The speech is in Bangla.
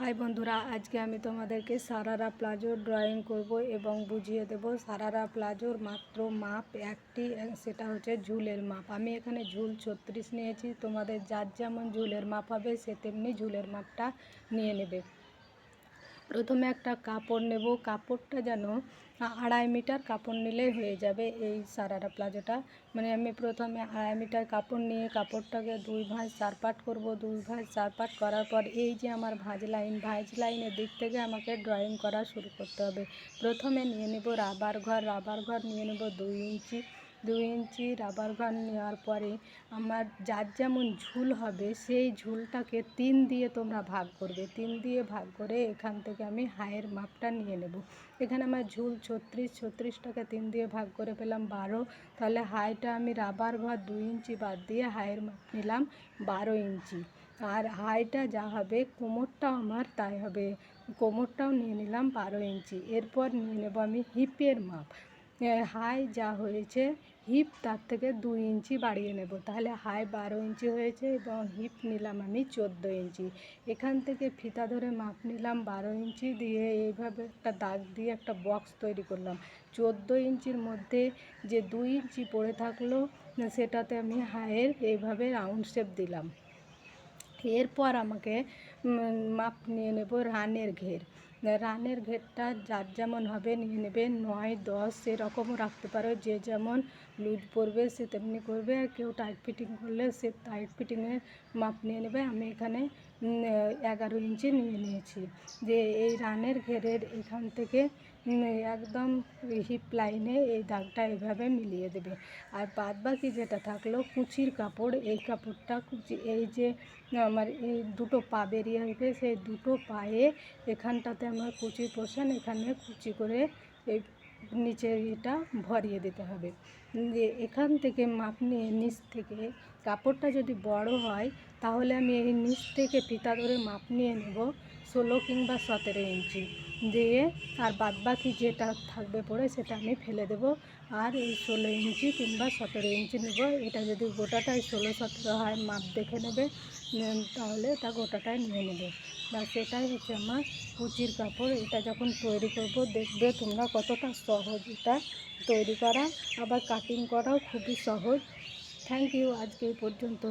হাই বন্ধুরা, আজকে আমি তোমাদেরকে সারারা প্লাজোর ড্রয়িং করব এবং বুঝিয়ে দেব। সারারা প্লাজোর মাত্র মাপ একটি সেটা হচ্ছে ঝুলের মাপ। আমি এখানে ঝুল ছত্রিশ নিয়েছি, তোমাদের যার যেমন ঝুলের মাপ হবে, সে তেমনি ঝুলের মাপটা নিয়ে নেবে। প্রথমে একটা কাপড় নেব। কাপড়টা যেন আড়াই মিটার কাপড় নিলেই হয়ে যাবে এই সারারা প্লাজোটা। মানে আমি প্রথমে আড়াই মিটার কাপড় নিয়ে কাপড়টাকে দুই ভাঁজ চার পাট করব। দুই ভাঁজ চার পাট করার পর এই যে আমার ভাঁজ লাইন, ভাঁজ লাইনের দিক থেকে আমাকে ড্রয়িং করা শুরু করতে হবে। প্রথমে নিয়ে নেব রাবার ঘর। রাবার ঘর নিয়ে নেব দুই ইঞ্চি। দুই ইঞ্চি রাবার ঘর নেওয়ার পরে আমার যার যেমন ঝুল হবে, সেই ঝুলটাকে তিন দিয়ে তোমরা ভাগ করবে। তিন দিয়ে ভাগ করে এখান থেকে আমি হায়ের মাপটা নিয়ে নেব। এখানে আমার ঝুল ছত্রিশ, ছত্রিশটাকে তিন দিয়ে ভাগ করে পেলাম বারো। তাহলে হাইটা আমি রাবার ঘর দুই ইঞ্চি বাদ দিয়ে হায়ের মাপ নিলাম বারো ইঞ্চি। আর হাইটা যা হবে, কোমরটাও আমার তাই হবে। কোমরটাও নিয়ে নিলাম বারো ইঞ্চি। এরপর নিয়ে নেব আমি হিপের মাপ। হাই যা হয়েছে হিপ তার থেকে দুই ইঞ্চি বাড়িয়ে নেব। তাহলে হাই বারো ইঞ্চি হয়েছে এবং হিপ নিলাম আমি চোদ্দ ইঞ্চি। এখান থেকে ফিতা ধরে মাপ নিলাম বারো ইঞ্চি দিয়ে এইভাবে একটা দাগ দিয়ে একটা বক্স তৈরি করলাম। চোদ্দ ইঞ্চির মধ্যে যে দুই ইঞ্চি পড়ে থাকল, সেটাতে আমি হায়ের এইভাবে রাউন্ড শেপ দিলাম। এরপর আমাকে মাপ নিয়ে নেব রানের ঘের। রানের ঘেরটা যার যেমন হবে নিয়ে নেবে, নয়, দশ এরকমও রাখতে পারো। যে যেমন লুজ পরবে সে তেমনি করবে, আর কেউ টাইট ফিটিং করলে সে টাইট ফিটিংয়ের মাপ নিয়ে নেবে। আমি এখানে এগারো ইঞ্চি নিয়ে নিয়েছি। যে এই রানের ঘেরের এখান থেকে একদম হিপ লাইনে এই দাগটা এভাবে মিলিয়ে দেবে। আর বাদ বাকি যেটা থাকল, কুচির কাপড়, এই কাপড়টা কুচি, এই যে আমার এই দুটো পা বেরিয়ে আসবে, সেই দুটো পায়ে এখানটাতে আমার কুচি পোষণ, এখানে কুচি করে এই নিচের এটা ভরিয়ে দিতে হবে। যে এখান থেকে মাপ নিয়ে নিচ থেকে কাপড়টা যদি বড় হয়, তাহলে আমি এই নিচ থেকে ফিতা ধরে মাপ নিয়ে নেব। ষোলো কিংবা সতেরো ইঞ্চি। দিয়ে আর বাদ বাকি যেটা থাকবে পরে সেটা আমি ফেলে দেব। আর এই ষোলো ইঞ্চি কিংবা সতেরো ইঞ্চি নেব। এটা যদি গোটাটাই ষোলো সতেরো হয়, মাপ দেখে নেবে তাহলে তা গোটাটাই নিয়ে নেবে। বা সেটাই হচ্ছে আমার কুচির কাপড়। এটা যখন তৈরি করব, দেখবে তোমরা কতটা সহজ এটা তৈরি করা। আবার কাটিং করাও খুবই সহজ। থ্যাংক ইউ আজকে এই পর্যন্ত।